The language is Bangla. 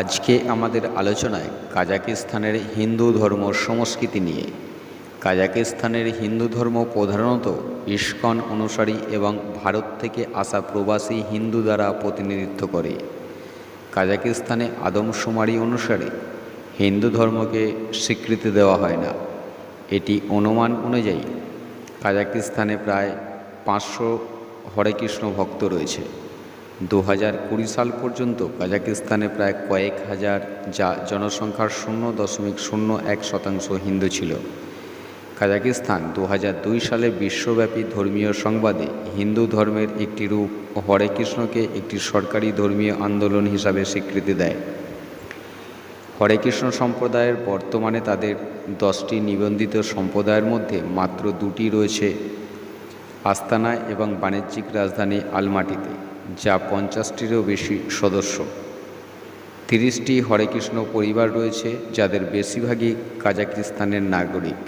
আজকে আমাদের আলোচনায় কাজাকিস্তানের হিন্দু ধর্ম সংস্কৃতি নিয়ে। কাজাকিস্তানের হিন্দু ধর্ম প্রধানত ইস্কন অনুসারী এবং ভারত থেকে আসা প্রবাসী হিন্দু দ্বারা প্রতিনিধিত্ব করে। কাজাকিস্তানে আদমশুমারি অনুসারে হিন্দু ধর্মকে স্বীকৃতি দেওয়া হয় না। এটি অনুমান অনুযায়ী কাজাকিস্তানে প্রায় পাঁচশো হরে কৃষ্ণ ভক্ত রয়েছে। দু হাজার কুড়ি সাল পর্যন্ত কাজাকিস্তানে প্রায় কয়েক হাজার যা জনসংখ্যার শূন্য দশমিক শূন্য এক শতাংশ হিন্দু ছিল। কাজাকিস্তান দু দুই সালে বিশ্বব্যাপী ধর্মীয় সংবাদে হিন্দু ধর্মের একটি রূপ হরে কৃষ্ণকে একটি সরকারি ধর্মীয় আন্দোলন হিসাবে স্বীকৃতি দেয়। হরে কৃষ্ণ সম্প্রদায়ের বর্তমানে তাদের দশটি নিবন্ধিত সম্প্রদায়ের মধ্যে মাত্র দুটি রয়েছে আস্তানায় এবং বাণিজ্যিক রাজধানী আলমাটিতে। যা পঞ্চাশটিরও বেশি সদস্য। তিরিশটি হরে কৃষ্ণ পরিবার রয়েছে যাদের বেশিরভাগই কাজাকিস্তানের নাগরিক।